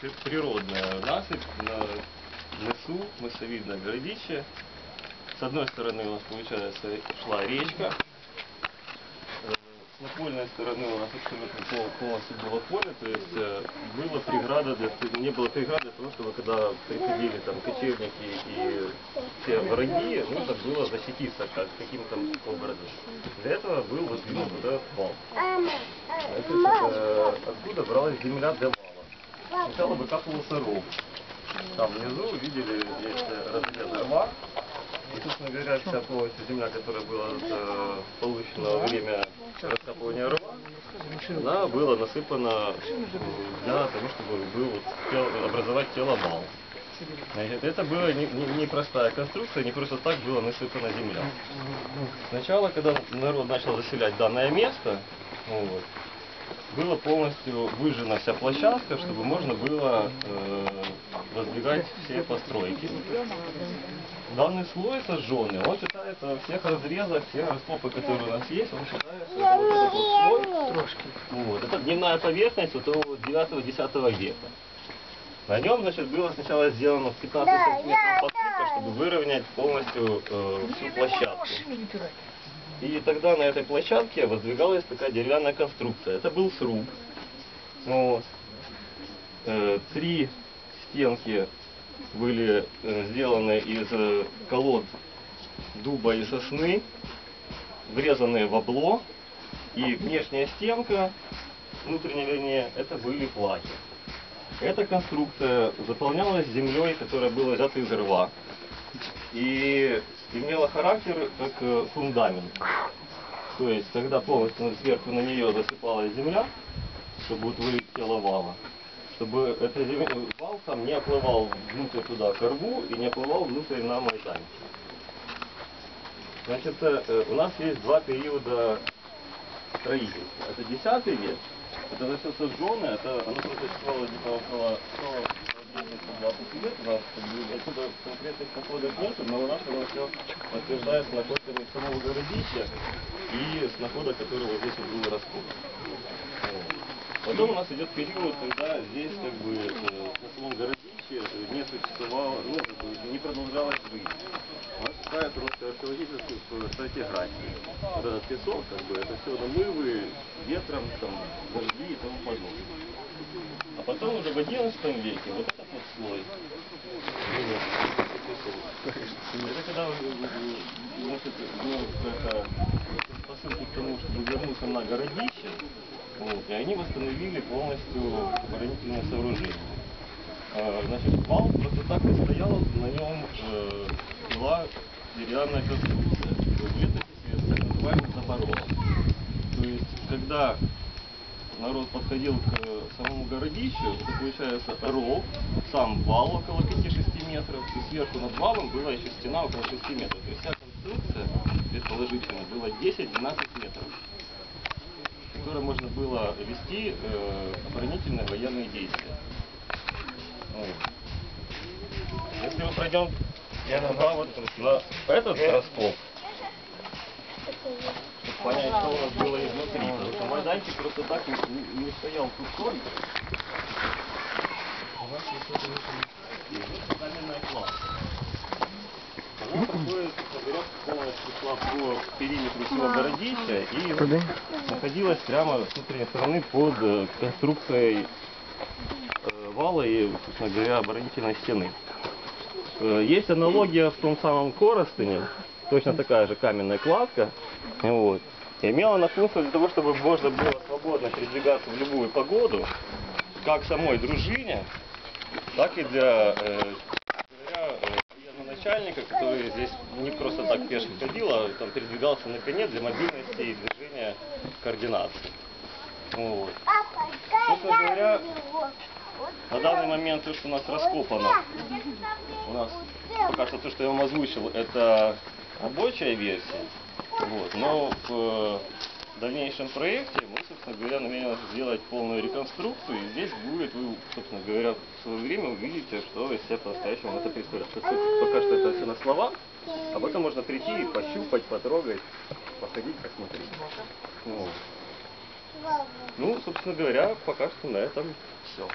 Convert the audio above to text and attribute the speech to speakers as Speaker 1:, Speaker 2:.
Speaker 1: при- природная насыпь на мысу, мысовидное городище. С одной стороны у нас, получается, шла речка. Э, С напольной стороны у нас абсолютно пол- полностью было поле, то есть э, была преграда для, не было преграды для того, чтобы когда приходили там кочевники и все враги, нужно было защититься как, каким-то образом. Для этого был воздвигнут вот этот вал. Значит, э, откуда бралась земля для вала? Сначала выкапывался ров. Там внизу видели, есть э, разрез рва. И, собственно говоря, вся полностью земля, которая была э, получена во время раскапывания рва, она была насыпана для того, чтобы был вот образовать тело вал. Значит, это была не, не- непростая конструкция, не просто так была насыпана земля. Сначала, когда народ начал заселять данное место, вот, была полностью выжжена вся площадка, чтобы можно было э, воздвигать все постройки. Данный слой сожженный, он считается во всех разрезах, все раскопы, которые у нас есть, он считается это вот этот слой. Вот. Это дневная поверхность вот того 9-10 века. На нем, значит, было сначала сделано в 15 сантиметров подсыпка, чтобы выровнять полностью э, всю площадку. И тогда на этой площадке воздвигалась такая деревянная конструкция. Это был сруб. Вот. Э, Три стенки были э, сделаны из э, колод дуба и сосны, врезанные в обло. И внешняя стенка, внутренняя вернее, это были плахи. Эта конструкция заполнялась землей, которая была взята из рва. И имела характер как э, фундамент. То есть, когда полностью сверху на нее засыпалась земля, чтобы утворить тело вала, чтобы эта зем- вал сам не оплывал внутрь туда к и не оплывал внутрь на майданчик. Значит, э, у нас есть два периода строительства. Это 10 век, это все сожженное, это оно просуществовало где-то около 120 отсюда конкретных походов нет, но у нас оно все подтверждается находками самого городища и с находок, которые вот здесь вот был раскоп. Вот. Потом у нас идет период, когда здесь как бы э, на самом городище э, не существовало, ну, не продолжалась жизнь. Считают просто археологическую стратиграфию. Вот этот песок, как бы, это все намывы ветром, там, дожди и тому подобное. А потом уже в XI веке вот этот вот слой. Это когда э, значит, ну, это посылки к тому, чтобы вернуться на городище, вот, и они восстановили полностью оборонительное сооружение. А, Значит, вал просто так и стоял, на нем э, была деревянная конструкция. В летописи так называемый заборол. То есть, когда народ подходил к э, самому городищу, это получается ров, сам вал около 5-6 метров, и сверху над валом была еще стена около 6 метров. То есть вся конструкция, предположительно, была 10-12 метров, которой можно было вести э, оборонительные военные действия. Вот. Если мы пройдем туда вот на этот раскоп, чтобы понять, что у нас было изнутри. Потому что майданчик просто так не, не- не стоял пустой. У нас есть это внутри. И вот каменная кладка. Она проходит, собственно говоря, полностью шла по периметру всего городища и вот находилась прямо с внутренней стороны под э, конструкцией э, вала и, собственно говоря, оборонительной стены. Э, Есть аналогия в том самом Коростыне, точно такая же каменная кладка, вот. И имела она функцию для того, чтобы можно было свободно передвигаться в любую погоду, как самой дружине, так и для э, э, военачальника, который здесь не просто так пешо ходил, а там передвигался на коне для мобильности и движения координации. Вот. Собственно говоря, на данный момент то, что у нас раскопано, у нас пока что то, что я вам озвучил, это рабочая версия. Вот. Но в э, дальнейшем проекте мы, собственно говоря, намерены сделать полную реконструкцию. И здесь будет, вы, собственно говоря, в свое время увидите, что из себя по-настоящему это происходит. Пока что это все на словах, а потом можно прийти и пощупать, потрогать, походить, посмотреть. Вот. Ну, собственно говоря, пока что на этом все.